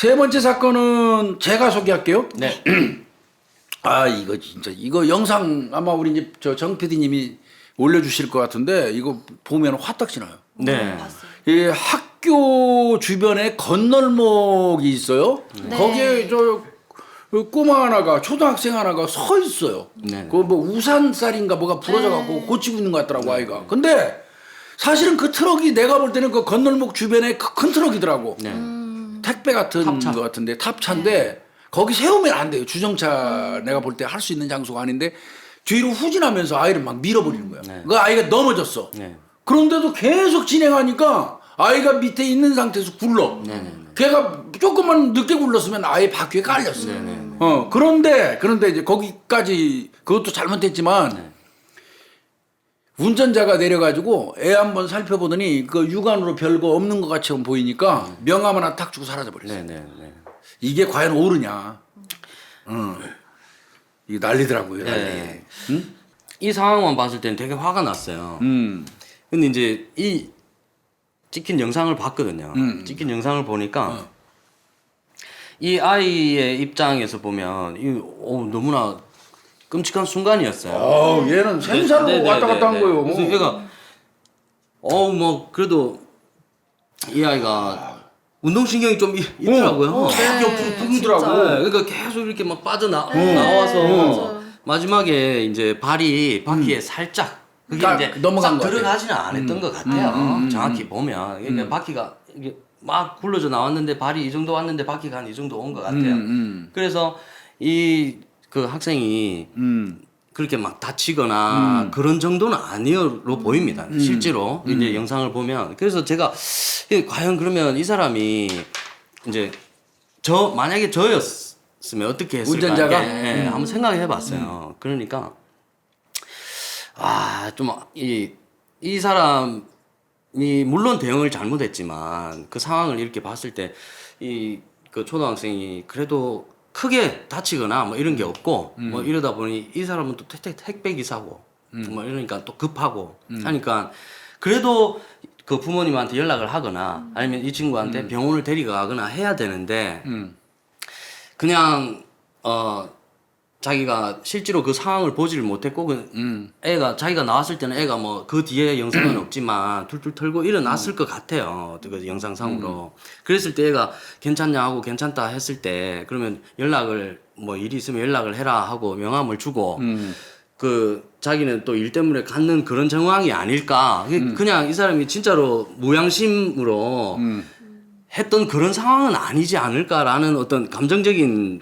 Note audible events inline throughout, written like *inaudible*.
세 번째 사건은 제가 소개할게요. 네. *clears throat* 아 이거 진짜 이거 영상 아마 우리 이제 저정 PD님이 올려주실 것 같은데 이거 보면 화딱지 나요. 네. 이 학교 주변에 건널목이 있어요. 네. 거기에 저 꼬마 하나가 초등학생 하나가 서 있어요. 네. 그뭐 우산살인가 뭐가 부러져 네. 갖고 고치고 있는 것 같더라고 아이가. 근데 사실은 그 트럭이 내가 볼 때는 그 건널목 주변에 그큰 트럭이더라고. 네. 택배 같은 탑차. 것 같은데 탑차인데 거기 세우면 안 돼요. 주정차 내가 볼 때 할 수 있는 장소가 아닌데 뒤로 후진하면서 아이를 막 밀어버리는 거야. 네. 그 아이가 넘어졌어. 네. 그런데도 계속 진행하니까 아이가 밑에 있는 상태에서 굴러. 네, 네, 걔가 조금만 늦게 굴렀으면 아예 바퀴에 깔렸어. 네, 네, 네. 어 그런데 그런데 이제 거기까지 그것도 잘못했지만 네. 운전자가 내려가지고 애 한번 살펴보더니 그 육안으로 별거 없는 것 같이 보이니까 명함 하나 탁 주고 사라져 버렸어. 네, 네, 네. 이게 과연 옳으냐? 어. 이거 난리더라고요. 난리. 네. 이 상황만 봤을 때는 되게 화가 났어요. 음. 근데 이제 이 찍힌 영상을 봤거든요. 음. 찍힌 영상을 보니까 어. 이 아이의 입장에서 보면 이 어, 너무나 끔찍한 순간이었어요. 어, 얘는 생사로 네, 네, 왔다 네, 갔다 한 네. 거예요. 그래서 얘가 어뭐 그래도 이 아이가 운동신경이 좀 있- 있더라고요. 어, 탁 네, 옆으로. 네, 그러니까 계속 이렇게 막 빠져나 네, 나와서 맞아요. 마지막에 이제 발이 바퀴에 살짝 그게 딱 이제 넘어간 싹것 같아요. 들어가지는 않았던 것 같아요. 정확히 보면 그러니까 바퀴가 이게 막 굴러져 나왔는데 발이 이 정도 왔는데 바퀴가 한 이 정도 온 것 같아요. 음, 그래서 이 그 학생이 음. 그렇게 막 다치거나 그런 정도는 아니로 보입니다. 음. 실제로 이제 영상을 보면 그래서 제가 이 과연 그러면 이 사람이 이제 저 만약에 저였으면 어떻게 했을까 운전자가? 예, 예, 한번 생각해 봤어요. 그러니까 아좀이이 사람이 물론 대응을 잘못했지만 그 상황을 이렇게 봤을 때 이 그 초등학생이 그래도 크게 다치거나 뭐 이런 게 없고 뭐 이러다 보니 이 사람은 또 택, 택배 기사고 뭐 이러니까 또 급하고 하니까 그래도 그 부모님한테 연락을 하거나 아니면 이 친구한테 병원을 데리가거나 해야 되는데 음. 그냥 어 자기가 실제로 그 상황을 보지를 못했고 그 음. 애가 자기가 나왔을 때는 애가 뭐 그 뒤에 영상은 없지만 툴툴 털고 일어났을 것 같아요. 그 영상상으로. 그랬을 때 애가 괜찮냐 하고 괜찮다 했을 때 그러면 연락을 뭐 일이 있으면 연락을 해라 하고 명함을 주고 음. 그 자기는 또 일 때문에 갖는 그런 정황이 아닐까. 그- 그냥 이 사람이 진짜로 무양심으로 음. 했던 그런 상황은 아니지 않을까라는 어떤 감정적인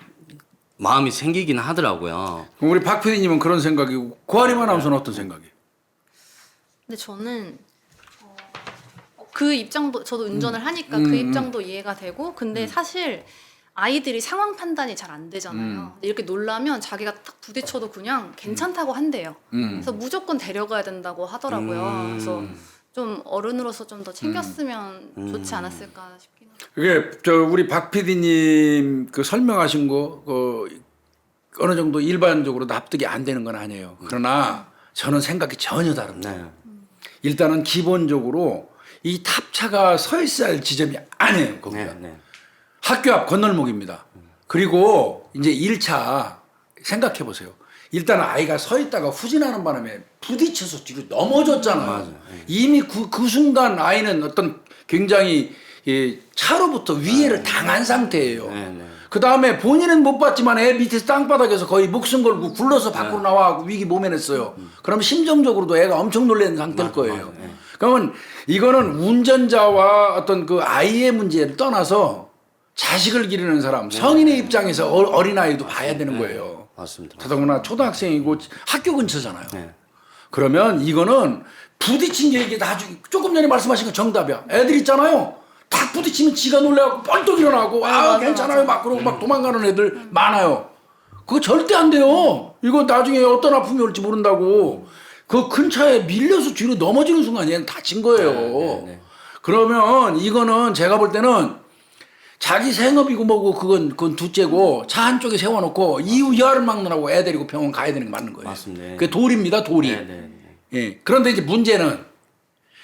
마음이 생기긴 하더라고요. 그럼 우리 박 PD님은 그런 생각이고 고아림 아나운서는 어떤 생각이에요? 근데 저는 어, 그 입장도 저도 음. 운전을 하니까 그 입장도 이해가 되고 근데 사실 아이들이 상황 판단이 잘 안 되잖아요. 음. 근데 이렇게 놀라면 자기가 딱 부딪혀도 그냥 괜찮다고 한대요. 음. 그래서 무조건 데려가야 된다고 하더라고요. 음. 그래서 좀 어른으로서 좀 더 챙겼으면 좋지 않았을까 싶긴 해요. 그게 저 우리 박 PD님 그 설명하신 거 그 어느 정도 일반적으로 납득이 안 되는 건 아니에요. 그러나 저는 생각이 전혀 다릅니다. 네. 일단은 기본적으로 이 탑차가 서 있어야 할 지점이 아니에요. 거기가. 네, 네. 학교 앞 건널목입니다. 그리고 이제 1차 생각해 보세요. 일단 아이가 서 있다가 후진하는 바람에 부딪혀서 뒤로 넘어졌잖아 요. 이미 그, 그 순간 아이는 어떤 굉장히 이 차로부터 위해를 당한 상태예요. 네, 네. 그 다음에 본인은 못 봤지만 애 밑에서 땅바닥에서 거의 목숨 걸고 굴러서 밖으로 나와 위기 모면했어요. 그럼 심정적으로도 애가 엄청 놀란 상태일 거예요. 그러면 이거는 운전자와 어떤 그 아이의 문제를 떠나서 자식을 기르는 사람, 성인의 입장에서 어- 어린아이도 봐야 되는 거예요. 맞습니다. 더더구나 초등학생이고 학교 근처잖아요. 네. 그러면 이거는 부딪힌 게 이게 나중에 조금 전에 말씀하신 거 정답이야. 애들 있잖아요. 탁 부딪히면 지가 놀래갖고 뻘떡 일어나고 아 맞아, 괜찮아요 막 그러고 막 도망가는 애들 많아요. 그거 절대 안 돼요. 이거 나중에 어떤 아픔이 올지 모른다고. 그 큰 차에 밀려서 뒤로 넘어지는 순간 얘는 다친 거예요. 네, 네. 그러면 이거는 제가 볼 때는 자기 생업이고 뭐고 그건 그건 둘째고 차 한쪽에 세워놓고 이후 열을 막느라고 애 데리고 병원 가야 되는 게 맞는 거예요. 맞습니다. 그게 도리입니다, 도리. 네, 네, 네. 예. 그런데 이제 문제는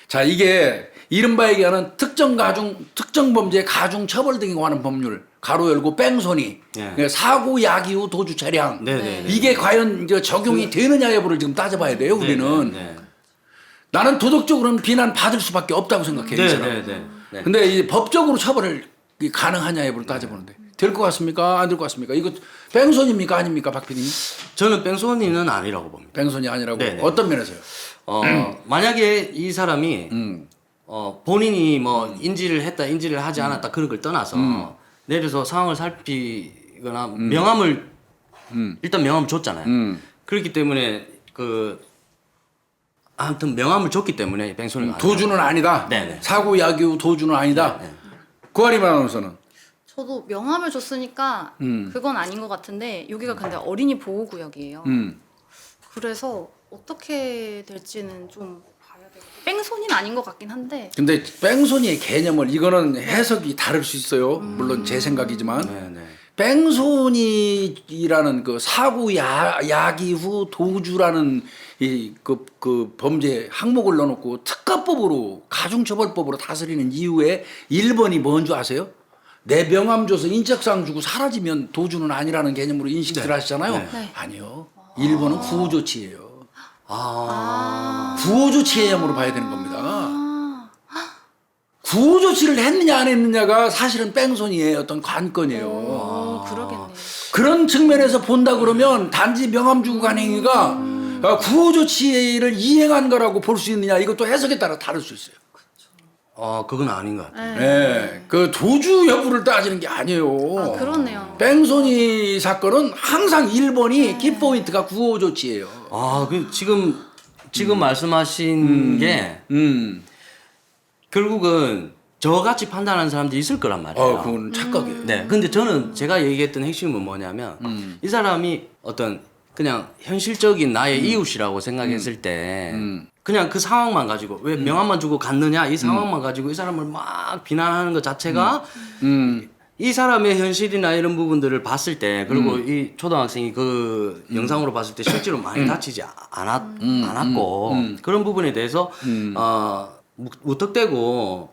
자 이게 이른바 얘기하는 특정 가중 특정 범죄 가중 처벌 등에 관한 법률 가로 열고 뺑소니 예. 그러니까 사고 야기 후 도주 차량 네네. 이게 과연 이제 적용이 되느냐 여부를 지금 따져봐야 돼요 우리는 네. 나는 도덕적으로는 비난 받을 수밖에 없다고 생각해요. 이 네, 사람. 네, 네. 네. 근데 이 법적으로 처벌을 이 가능하냐 여부를 따져보는데 될 것 같습니까? 안 될 것 같습니까? 이거 뺑소니입니까? 아닙니까? 박 PD님? 저는 뺑소니는 아니라고 봅니다. 뺑소니 아니라고 네, 네. 어떤 면에서요? 어, 만약에 이 사람이 음. 어, 본인이 뭐 인지를 했다, 인지를 하지 않았다 그런 걸 떠나서 음. 내려서 상황을 살피거나 명함을 일단 명함을 줬잖아요. 음. 그렇기 때문에 그 아무튼 명함을 줬기 때문에 뺑소니가 아니라. 도주는 아니다. 네, 네. 사고 야기 후 도주는 아니다. 구하리 아나운서는 저도 명함을 줬으니까 음. 그건 아닌 것 같은데 여기가 근데 어린이 보호 구역이에요. 음. 그래서 어떻게 될지는 좀 봐야 돼요. 뺑소니는 아닌 것 같긴 한데 근데 뺑소니의 개념을 이거는 해석이 다를 수 있어요. 물론 제 생각이지만 네, 네. 뺑소니라는 그 사고 야, 야기 후 도주라는 이그 그 범죄 항목을 넣어놓고 특가법으로 가중처벌법으로 다스리는 이유에 1번이 뭔 줄 아세요? 내 명함 줘서 인적사항 주고 사라지면 도주는 아니라는 개념으로 인식들 하시잖아요. 네. 네. 아니요. 1번은 구호조치예요. 아, 구호조치 개념으로 봐야 되는 겁니다. 아, 구호 조치를 했느냐 안 했느냐가 사실은 뺑소니의 어떤 관건이에요. 어, 그러겠네요. 그런 측면에서 본다 그러면 단지 명함 주고 간 행위가 어, 구호 조치를 이행한 거라고 볼 수 있느냐 이것도 해석에 따라 다를 수 있어요. 어, 그건 아닌 것 같아요. 네. 예, 그 도주 여부를 따지는 게 아니에요. 아, 그렇네요. 뺑소니 사건은 항상 1번이 키포인트가 구호 조치예요. 아, 그 지금 지금 말씀하신 게 음, 결국은 저같이 판단하는 사람들이 있을 거란 말이에요. 어, 그건 착각이에요. 네. 근데 저는 제가 얘기했던 핵심은 뭐냐면 이 사람이 어떤 그냥 현실적인 나의 이웃이라고 생각했을 때 그냥 그 상황만 가지고 왜 명함만 주고 갔느냐? 이 상황만 가지고 이 사람을 막 비난하는 것 자체가 음, 이 사람의 현실이나 이런 부분들을 봤을 때 그리고 이 초등학생이 그 영상으로 봤을 때 실제로 많이 다치지 않았, 않았고 그런 부분에 대해서 어, 무- 무턱대고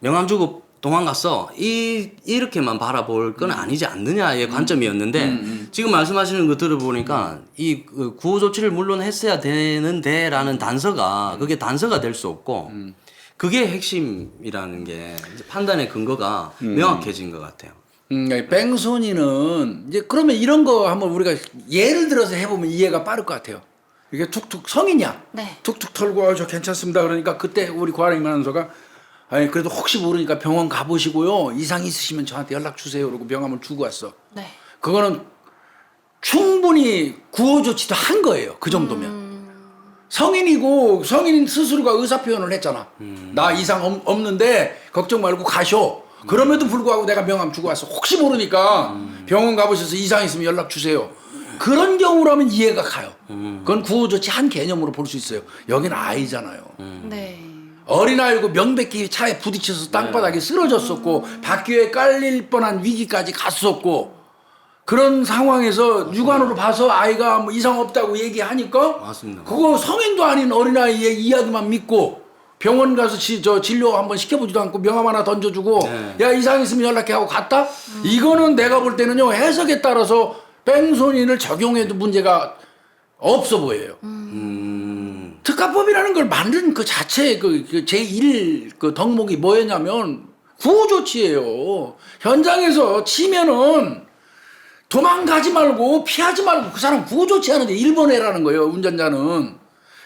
명함 주고 도망갔어 이 이렇게만 바라볼 건 아니지 않느냐의 관점이었는데 지금 말씀하시는 거 들어보니까 이그 구호 조치를 물론 했어야 되는데라는 단서가 그게 단서가 될 수 없고 그게 핵심이라는 게 판단의 근거가 명확해진 것 같아요. 음, 이 뺑소니는 이제 그러면 이런 거 한번 우리가 예를 들어서 해보면 이해가 빠를 것 같아요. 이게 툭툭 성이냐? 네. 툭툭 털고 아, 저 괜찮습니다. 그러니까 그때 우리 과학인 아나운서가 아니 그래도 혹시 모르니까 병원 가보시고요 이상 있으시면 저한테 연락 주세요. 그러고 명함을 주고 왔어. 네. 그거는 충분히 구호 조치도 한 거예요. 그 정도면. 성인이고 성인 스스로가 의사 표현을 했잖아. 나 이상 없, 없는데 걱정 말고 가쇼. 그럼에도 불구하고 내가 명함 주고 왔어. 혹시 모르니까 병원 가보셔서 이상 있으면 연락 주세요. 그런 경우라면 이해가 가요. 그건 구호 조치 한 개념으로 볼 수 있어요. 여기는 아이잖아요. 네. 어린아이고 명백히 차에 부딪혀서 땅바닥에 쓰러졌었고 바퀴에 깔릴 뻔한 위기까지 갔었고 그런 상황에서 육안으로 봐서 아이가 뭐 이상 없다고 얘기하니까 맞습니다. 그거 성인도 아닌 어린아이의 이야기만 믿고 병원 가서 지, 저 진료 한번 시켜보지도 않고 명함 하나 던져주고 네. 야 이상 있으면 연락해 하고 갔다 이거는 내가 볼 때는요 해석에 따라서 뺑소니를 적용해도 문제가 없어 보여요. 음, 특가법이라는 걸 만든 그 자체 그, 그 제1 그 덕목이 뭐였냐면 구호조치예요. 현장에서 치면은 도망가지 말고 피하지 말고 그 사람 구호조치 하는데 일본 애라는 거예요. 운전자는.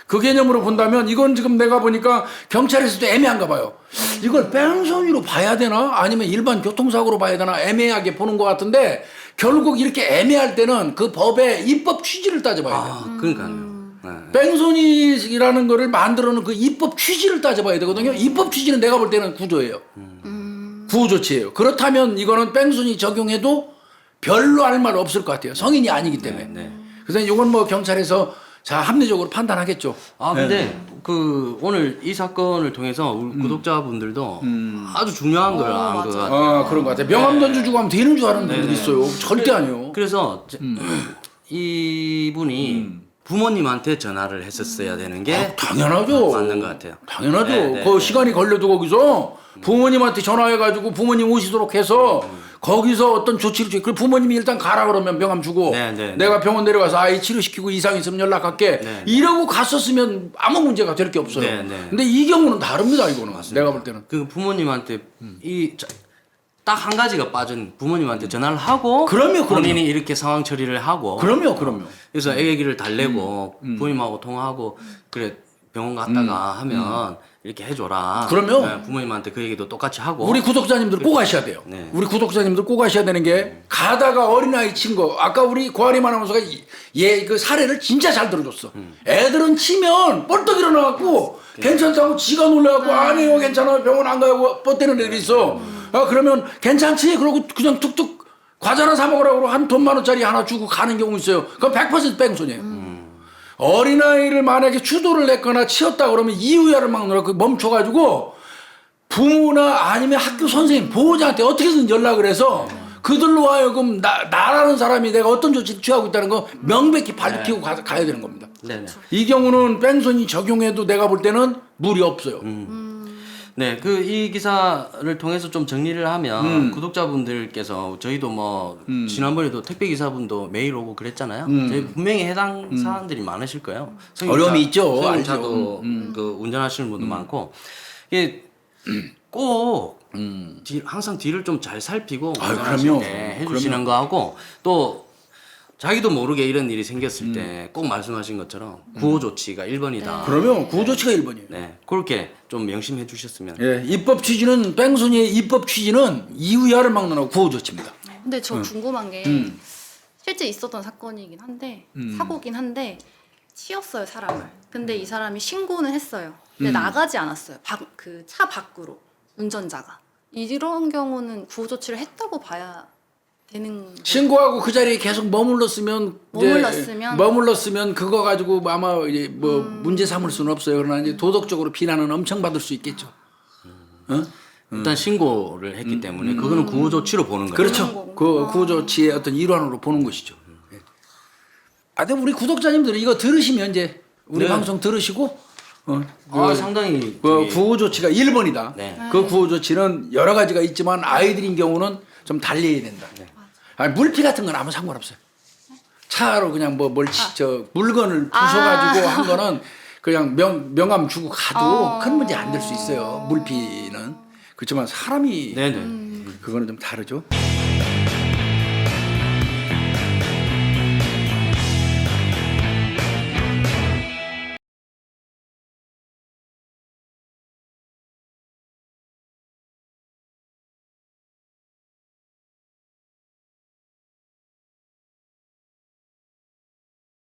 그 개념으로 본다면 이건 지금 내가 보니까 경찰에서도 애매한가 봐요. 이걸 뺑소니로 봐야 되나 아니면 일반 교통사고로 봐야 되나 애매하게 보는 것 같은데 결국 이렇게 애매할 때는 그 법의 입법 취지를 따져봐야 돼요. 아, 그러니까요. 네. 뺑소니라는 거를 만들어 놓은 그 입법 취지를 따져봐야 되거든요. 입법 취지는 내가 볼 때는 구조예요. 구호 조치예요. 그렇다면 이거는 뺑소니 적용해도 별로 할 말 없을 것 같아요. 성인이 아니기 때문에. 네. 그래서 이건 뭐 경찰에서 자 합리적으로 판단하겠죠. 아 근데 그 오늘 이 사건을 통해서 우리 구독자분들도 아주 중요한 걸 어, 안것 맞아. 같아요. 아 그런 것 같아 요. 명함 던져주고 하면 되는 줄 아는 분들 있어요. 절대 아니요. 그래서 제- *clears throat* 이분이 부모님한테 전화를 했었어야 되는 게 아, 당연하죠. 맞는 것 같아요. 당연하죠. 네, 네, 그 네. 시간이 걸려도 거기서 부모님한테 전화해가지고 부모님 오시도록 해서 거기서 어떤 조치를 줘. 그 부모님이 일단 가라 그러면 병암 주고 네, 네, 내가 병원 내려가서 아이 치료시키고 이상 있으면 연락할게. 네. 이러고 갔었으면 아무 문제가 될 게 없어요. 네, 네. 근데 이 경우는 다릅니다. 이거는 내가 볼 때는. 그 부모님한테 이 딱 한 가지가 빠진 부모님한테 전화를 하고 그럼요, 그럼요. 본인이 이렇게 상황 처리를 하고 그럼요, 그럼요. 그래서 애기를 달래고 부모님하고 통화하고 그래 병원 갔다가 하면 이렇게 해줘라. 그럼요. 네, 부모님한테 그 얘기도 똑같이 하고. 우리 구독자님들 꼭 하셔야 돼요. 네. 우리 구독자님들 꼭 하셔야 되는 게 가다가 어린아이 친 거. 아까 우리 고아림 아나운서가 얘 그 사례를 진짜 잘 들어줬어. 애들은 치면 뻘떡 일어나갖고 괜찮다고 지가 놀라갖고 아니요 괜찮아요 병원 안 가고 뻗대는 애들이 있어. 아 그러면 괜찮지? 그러고 그냥 툭툭 과자나 사 먹으라고 한 돈 만 원짜리 하나 주고 가는 경우 있어요. 그건 100% 뺑소니예요. 어린아이를 만약에 추도를 냈거나 치었다 그러면 이유야를 막 놀아 그 멈춰가지고 부모나 아니면 학교 선생님 보호자한테 어떻게든 연락을 해서 그들로 하여금 나, 나라는 사람이 내가 어떤 조치를 취하고 있다는 거 명백히 밝히고 가, 가야 되는 겁니다. 네네. 이 경우는 뺑소니 적용해도 내가 볼 때는 무리 없어요. 네, 그 이 기사를 통해서 좀 정리를 하면 음. 구독자분들께서 저희도 뭐 지난번에도 택배 기사분도 메일 오고 그랬잖아요. 음. 저희 분명히 해당 사안들이 많으실 거예요. 어려움이 있죠. 승용차도 알죠. 음. 그 운전하시는 분도 많고 이게 꼭 음. 뒤, 항상 뒤를 좀 잘 살피고 운전하실 그럼요. 때 해주시는 거하고 또 자기도 모르게 이런 일이 생겼을 때 꼭 말씀하신 것처럼 구호 조치가 1번이다. 그러면 구조치가 1번이에요. 네, 그렇게 좀 명심해 주셨으면. 예, 입법 취지는 뺑소니의 입법 취지는 이유야를 막는 구호 조치입니다. 근데 저 궁금한 게 음. 실제 있었던 사건이긴 한데 사고긴 한데 치였어요 사람을. 근데 이 사람이 신고는 했어요. 근데 음. 나가지 않았어요. 그 차 밖으로 운전자가. 이런 경우는 구호 조치를 했다고 봐야 되는. 거- 신고하고 그 자리에 계속 머물렀으면 이제 머물렀으면? 머물렀으면 그거 가지고 아마 이제 뭐 음. 문제 삼을 수는 없어요. 그러나 이제 도덕적으로 비난은 엄청 받을 수 있겠죠. 어? 일단 신고를 했기 때문에 그거는 구호 조치로 보는 거예요. 그렇죠. 그 구조치의 어떤 일환으로 보는 것이죠. 예. 아, 근데 우리 구독자님들은 이거 들으시면 이제 우리 네. 방송 들으시고 어, 아 그, 상당히 그 구호 조치가 1번이다. 네. 그 구호 조치는 여러 가지가 있지만 아이들인 경우는 좀 달려야 된다. 아니, 물피 같은 건 아무 상관없어요. 차로 그냥 뭐뭘저 물건을 부숴가지고 한 거는 그냥 명 명함 주고 가도 어. 큰 문제 안 될 수 있어요. 물피는 그렇지만 사람이 네네. 그거는 좀 다르죠.